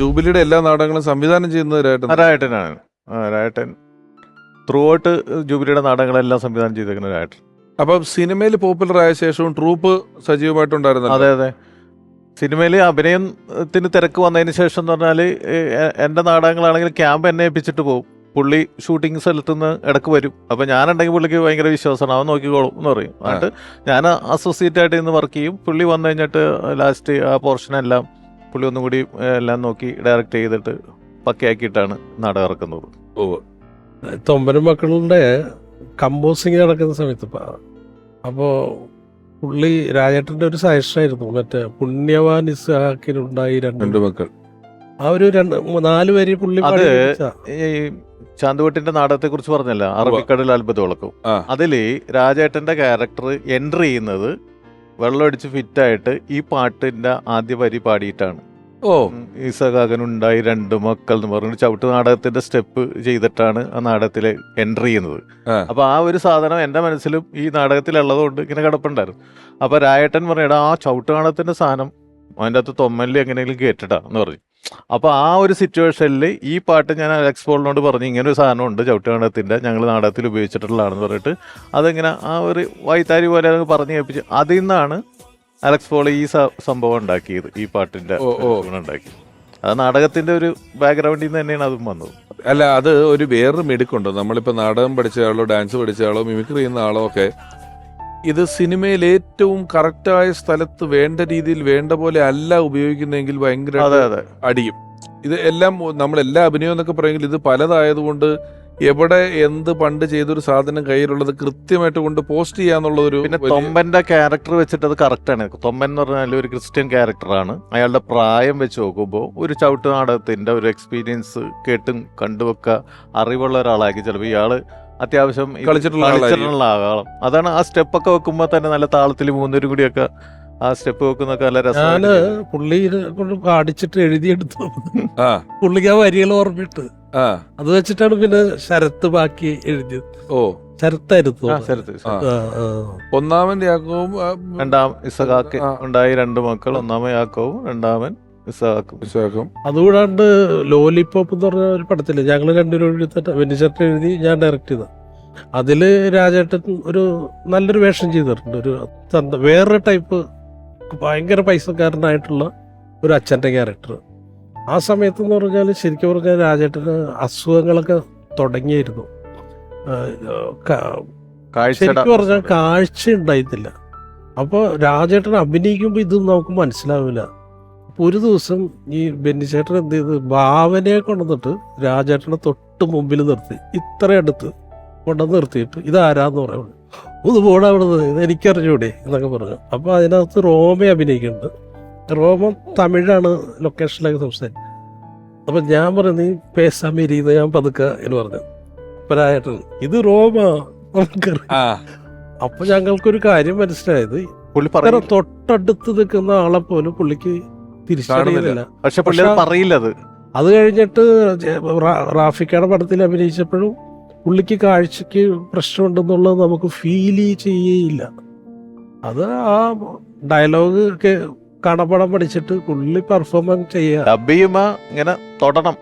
ജൂബിലിയുടെ എല്ലാ നാടകങ്ങളും സംവിധാനം ചെയ്യുന്നത് രായട്ടൻ. രായട്ടനാണ്. രായട്ടൻ. ത്രൂ ഔട്ട് ജൂബിലിയുടെ നാടകങ്ങളെല്ലാം സംവിധാനം ചെയ്തേക്കുന്ന രായട്ടൻ. അപ്പൊ സിനിമയിൽ പോപ്പുലർ ആയ ശേഷവും ട്രൂപ്പ് സജീവമായിട്ടുണ്ടായിരുന്നു അതെ അതെ. സിനിമയിൽ അഭിനയത്തിന് തിരക്ക് വന്നതിന് ശേഷം എന്ന് പറഞ്ഞാൽ എന്റെ നാടകങ്ങളാണെങ്കിൽ ക്യാമ്പ് എന്നെ ഏൽപ്പിച്ചിട്ട് പോകും പുള്ളി ഷൂട്ടിംഗ് സ്ഥലത്ത് നിന്ന് ഇടയ്ക്ക് വരും. അപ്പം ഞാനുണ്ടെങ്കിൽ പുള്ളിക്ക് ഭയങ്കര വിശ്വാസമാണ്. അവൻ നോക്കിക്കോളും എന്ന് പറയും. എന്നിട്ട് ഞാൻ അസോസിയേറ്റ് ആയിട്ട് ഇന്ന് വർക്ക് ചെയ്യും. പുള്ളി വന്നു കഴിഞ്ഞിട്ട് ലാസ്റ്റ് ആ പോർഷനെല്ലാം പുള്ളി ഒന്നും കൂടി എല്ലാം നോക്കി ഡയറക്റ്റ് ചെയ്തിട്ട് പക്കയാക്കിയിട്ടാണ് നാടകം ഇറക്കുന്നത് ഓ തൊമ്പനും മക്കളുടെ കമ്പോസിങ് നടക്കുന്ന സമയത്ത് അപ്പോൾ പുള്ളി രാജേട്ടന്റെ ഒരു സജഷനായിരുന്നു മറ്റേ പുണ്യവാൻ ഇസ്ഹാക്കിനുണ്ടായി രണ്ട് രണ്ടു മക്കൾ ആ ഒരു രണ്ട് നാല് വരി പുള്ളി അത്. ഈ ചാന്തുവട്ടിന്റെ നാടകത്തെ കുറിച്ച് പറഞ്ഞല്ല അറബിക്കടൽ അത്ഭുത വിളക്കും. അതിൽ രാജേട്ടന്റെ ക്യാരക്ടർ എൻട്രി ചെയ്യുന്നത് വെള്ളമടിച്ച് ഫിറ്റായിട്ട് ഈ പാട്ടിന്റെ ആദ്യ വരി പാടിയിട്ടാണ്. ഓ. ഈസകാകനുണ്ടായി രണ്ട് മക്കൾ എന്ന് പറഞ്ഞു ചവിട്ട് നാടകത്തിന്റെ സ്റ്റെപ്പ് ചെയ്തിട്ടാണ് ആ നാടകത്തിൽ എൻട്രി ചെയ്യുന്നത്. അപ്പൊ ആ ഒരു സാധനം എന്റെ മനസ്സിലും ഈ നാടകത്തിലുള്ളത് കൊണ്ട് ഇങ്ങനെ കിടപ്പുണ്ടായിരുന്നു. അപ്പൊ രായേട്ടൻ പറയടാ ആ ചവിട്ട് നാടകത്തിന്റെ സാധനം അതിന്റെ അകത്ത് തൊമ്മലിൽ എങ്ങനെയെങ്കിലും കേട്ടിട്ടാ എന്ന് പറഞ്ഞു. അപ്പൊ ആ ഒരു സിറ്റുവേഷനിൽ ഈ പാട്ട് ഞാൻ അലക്സ് പോളിനോട് പറഞ്ഞു ഇങ്ങനെ ഒരു സാധനം ഉണ്ട് ചവിട്ട് നാടകത്തിന്റെ ഞങ്ങൾ നാടകത്തിൽ ഉപയോഗിച്ചിട്ടുള്ളതാണെന്ന് പറഞ്ഞിട്ട് അതിങ്ങനെ ആ ഒരു വൈത്താരി പോലെ അത് പറഞ്ഞു കേൾപ്പിച്ച് അതിൽ നിന്നാണ് അലക്സ് പോൾ ഈ സംഭവം ഉണ്ടാക്കിയത് ഈ ഓ. ഉണ്ടാക്കി അത് നാടകത്തിന്റെ ഒരു ബാക്ക്ഗ്രൗണ്ടിൽ നിന്ന് തന്നെയാണ് അതും വന്നത്. അല്ല അത് ഒരു വേറൊരു മിടുക്കുണ്ട്. നമ്മളിപ്പോൾ നാടകം പഠിച്ച ആളോ ഡാൻസ് പഠിച്ച ആളോ മിമിക്രി ചെയ്യുന്ന ആളോ ഒക്കെ ഇത് സിനിമയിൽ ഏറ്റവും കറക്റ്റായ സ്ഥലത്ത് വേണ്ട രീതിയിൽ വേണ്ട പോലെ അല്ല ഉപയോഗിക്കുന്നതെങ്കിൽ ഭയങ്കര അതെ അതെ. അടിയും. ഇത് എല്ലാം നമ്മൾ എല്ലാ അഭിനയം എന്നൊക്കെ പറയുമെങ്കിൽ ഇത് പലതായതുകൊണ്ട് എവിടെ എന്ത് പണ്ട് ചെയ്തൊരു സാധനം കയ്യിലുള്ളത് കൃത്യമായിട്ട് കൊണ്ട് പോസ്റ്റ് ചെയ്യാന്നുള്ള ഒരു പിന്നെ തൊമ്പന്റെ ക്യാരക്ടർ വെച്ചിട്ട് അത് കറക്റ്റാണ്. തൊമ്പൻ എന്ന് പറഞ്ഞാൽ ഒരു ക്രിസ്ത്യൻ ക്യാരക്ടറാണ്. അയാളുടെ പ്രായം വെച്ച് നോക്കുമ്പോൾ ഒരു ചവിട്ട് നാടകത്തിന്റെ ഒരു എക്സ്പീരിയൻസ് കേട്ടും കണ്ടുവെക്ക അറിവുള്ള ഒരാളായിരിക്കും. ചിലപ്പോൾ ഇയാൾ അത്യാവശ്യം കളിച്ചിട്ടുള്ള ആകാളം കളിച്ചിട്ടുള്ള ആളാണ്. അതാണ് ആ സ്റ്റെപ്പ് ഒക്കെ വെക്കുമ്പോൾ തന്നെ നല്ല താളത്തിൽ മൂന്നൂരും കൂടിയൊക്കെ ആ സ്റ്റെപ്പ് വെക്കുന്നൊക്കെ നല്ല രസം പുള്ളി കൊണ്ട് പാടിച്ചിട്ട് എഴുതിയെടുത്തു. ആ. പുള്ളിക്ക് ആ വരികൾ ഓർമ്മിട്ട് ആ. അത് വെച്ചിട്ടാണ് പിന്നെ ശരത്ത് ബാക്കി എഴുതിയത്. ഓ. ശരത്തായിരുന്നു. ഒന്നാമൻ യാക്കോവും രണ്ടാം ഇസഹാക്ക് ഉണ്ടായി രണ്ട് മക്കൾ. ഒന്നാമൻ യാക്കോവും രണ്ടാമൻ അതുകൂടാണ്ട് ലോലിപോപ്പ് എന്ന് പറഞ്ഞ ഒരു പടത്തിൽ ഞങ്ങൾ രണ്ടുപേരും വെനിച്ചേട്ടൻ എഴുതി ഞാൻ ഡയറക്റ്റ് ചെയ്ത. അതിൽ രാജേട്ടൻ ഒരു നല്ലൊരു വേഷം ചെയ്തിട്ടുണ്ട്. ഒരു ചന്ത- വേറൊരു ടൈപ്പ് ഭയങ്കര പൈസക്കാരനായിട്ടുള്ള ഒരു അച്ഛന്റെ ക്യാരക്ടർ ആ സമയത്ത് എന്ന് പറഞ്ഞാൽ ശരിക്കും പറഞ്ഞാൽ രാജേട്ടന് അസുഖങ്ങളൊക്കെ തുടങ്ങിയിരുന്നു. ശരിക്കും പറഞ്ഞാൽ കാഴ്ച ഉണ്ടായിട്ടില്ല. അപ്പോൾ രാജേട്ടൻ അഭിനയിക്കുമ്പോൾ ഇത് നമുക്ക് മനസ്സിലാവില്ല. അപ്പോൾ ഒരു ദിവസം ഈ ബെന്നിച്ചേട്ടൻ എന്ത് ചെയ്ത് ഭാവനയെ കൊണ്ടുവന്നിട്ട് രാജേട്ടനെ തൊട്ട് മുമ്പിൽ നിർത്തി. ഇത്ര അടുത്ത് കൊണ്ടുവന്ന് നിർത്തിയിട്ട് ഇതാരാന്ന് പറയുന്നത് ഒന്ന് പോടാ അവിടെ എനിക്കറിഞ്ഞൂടെ എന്നൊക്കെ പറഞ്ഞു. അപ്പോൾ അതിനകത്ത് റോമ അഭിനയിക്കുന്നുണ്ട്. റോമ തമിഴാണ് ലൊക്കേഷനിലൊക്കെ സംസാരിക്കും അപ്പം ഞാൻ പറഞ്ഞു നീ പേസാമേരിന്ന് ഞാൻ പതുക്കെ എന്ന് പറഞ്ഞു. പരായട്ടൻ ഇത് റോമ. നമുക്കറിയാം അപ്പൊ ഞങ്ങൾക്കൊരു കാര്യം മനസ്സിലായത് തൊട്ടടുത്ത് നിൽക്കുന്ന ആളെ പോലും പുള്ളിക്ക് തിരിച്ചറിയുന്നില്ല പക്ഷെ പുള്ളി പറയില്ല അത് അത് കഴിഞ്ഞിട്ട് റാഫിക്കയുടെ പടത്തിൽ അഭിനയിച്ചപ്പോഴും പുള്ളിക്ക് കാഴ്ചക്ക് പ്രശ്നമുണ്ടെന്നുള്ളത് നമുക്ക് ഫീൽ ചെയ്യേയില്ല അത് ആ ഡയലോഗ് ഒക്കെ കടപടം പഠിച്ചിട്ട് പുള്ളി പെർഫോമൻസ് ചെയ്യുക. ഡബ് ഇങ്ങനെ തൊടണം.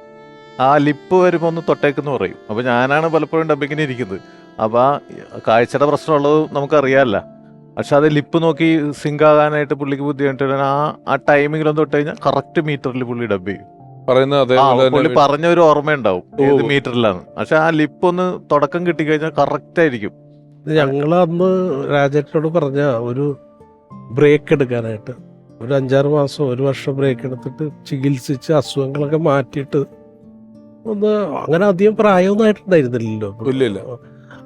ആ ലിപ്പ് വരുമ്പോ ഒന്ന് തൊട്ടേക്കെന്ന് പറയും. അപ്പൊ ഞാനാണ് പലപ്പോഴും ഡബിങ്ങിന് ഇരിക്കുന്നത്. അപ്പൊ ആ കാഴ്ചയുടെ പ്രശ്നമുള്ളത് നമുക്കറിയാമല്ല പക്ഷെ അത് ലിപ്പ് നോക്കി സിങ്ക് ആകാനായിട്ട് പുള്ളിക്ക് ബുദ്ധിമുട്ട് ആ ആ ടൈമിങ്ങിലൊന്നും തൊട്ട് കഴിഞ്ഞാൽ കറക്റ്റ് മീറ്ററിൽ പുള്ളി ഡബ് ചെയ്യും. പുള്ളി പറഞ്ഞ ഒരു ഓർമ്മയുണ്ടാവും ഏത് മീറ്ററിലാണ് പക്ഷെ ആ ലിപ്പ് ഒന്ന് തുടക്കം കിട്ടി കിട്ടിക്കഴിഞ്ഞാൽ കറക്റ്റ് ആയിരിക്കും. ഞങ്ങൾ അന്ന് രാജേട്ടനോട് പറഞ്ഞ ഒരു ബ്രേക്ക് എടുക്കാനായിട്ട്. ഒരു അഞ്ചാറ് മാസം ഒരു വർഷം ബ്രേക്ക് എടുത്തിട്ട് ചികിത്സിച്ച് അസുഖങ്ങളൊക്കെ മാറ്റിയിട്ട് ഒന്ന് അങ്ങനെ അധികം പ്രായമൊന്നും ആയിട്ടുണ്ടായിരുന്നില്ലല്ലോ. ഇല്ല, ഇല്ല.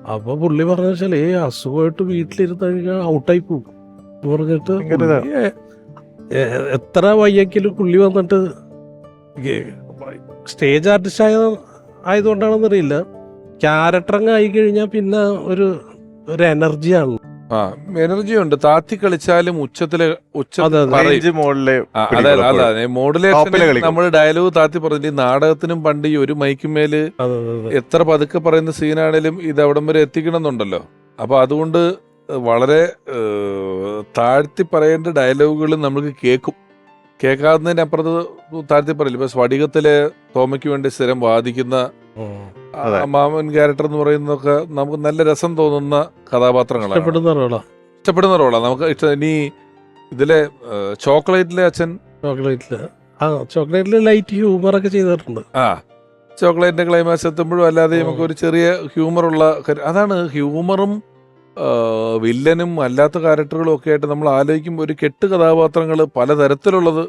അപ്പൊ പുള്ളി പറഞ്ഞ വെച്ചാൽ ഏ അസുഖമായിട്ട് വീട്ടിലിരുന്ന് കഴിഞ്ഞാൽ ഔട്ടായി പോകും. എന്ന് പറഞ്ഞിട്ട് എത്ര വയ്യെങ്കിലും പുള്ളി വന്നിട്ട് സ്റ്റേജ് ആർട്ടിസ്റ്റ് ആയ ആയതുകൊണ്ടാണെന്നറിയില്ല. ക്യാരക്ടർ ആയി കഴിഞ്ഞാൽ പിന്നെ ഒരു ഒരു എനർജിയാണ് ആ എനർജി ഉണ്ട് താത്തി കളിച്ചാലും ഉച്ചത്തിൽ ഉച്ച അതെ, അതെ. പറയും. റേഞ്ച് മുകളിലെ ആ, പിടിക്കും അതെ എപ്പോഴും. അതെ മോഡുലേഷൻ നമ്മൾ ഡയലോഗ് താത്തി പറഞ്ഞിട്ട് ഈ നാടകത്തിനും പണ്ട് ഈ ഒരു മൈക്കുമേൽ എത്ര പതുക്കെ പറയുന്ന സീനാണേലും ഇത് അവിടം വരെ എത്തിക്കണം എന്നുണ്ടല്ലോ അപ്പൊ അതുകൊണ്ട് വളരെ താഴ്ത്തി പറയേണ്ട ഡയലോഗുകൾ നമുക്ക് കേൾക്കും കേൾക്കാവുന്നതിന് അപ്പുറത്ത് താഴ്ത്തി പറയില്ല ഇപ്പൊ സ്ഫടികത്തിലെ തോമയ്ക്ക് വേണ്ടി സ്ഥിരം വാദിക്കുന്ന. മാമൻ ക്യാരക്ടർ എന്ന് പറയുന്നതൊക്കെ നമുക്ക് നല്ല രസം തോന്നുന്ന കഥാപാത്രങ്ങളാണ്. ഇഷ്ടപ്പെടുന്ന റോളാ ഇഷ്ടപ്പെടുന്ന റോളാണ് നമുക്ക് ഇഷ്ടം ഇനി ഇതിലെ ചോക്ലേറ്റിലെ അച്ഛൻ? ചോക്ലേറ്റിൽ. ആ ചോക്ലേറ്റിൽ ലൈറ്റ് ഹ്യൂമർ ഒക്കെ ചെയ്തിട്ടുണ്ട്. ആ ചോക്ലേറ്റിന്റെ ക്ലൈമാക്സ് എത്തുമ്പോഴും അല്ലാതെ നമുക്ക് ഒരു ചെറിയ ഹ്യൂമറുള്ള അതാണ് ഹ്യൂമറും വില്ലനും അല്ലാത്ത ക്യാരക്ടറുകളും ഒക്കെ ആയിട്ട് നമ്മൾ ആലോചിക്കുമ്പോൾ ഒരു കെട്ട് കഥാപാത്രങ്ങൾ പലതരത്തിലുള്ളത്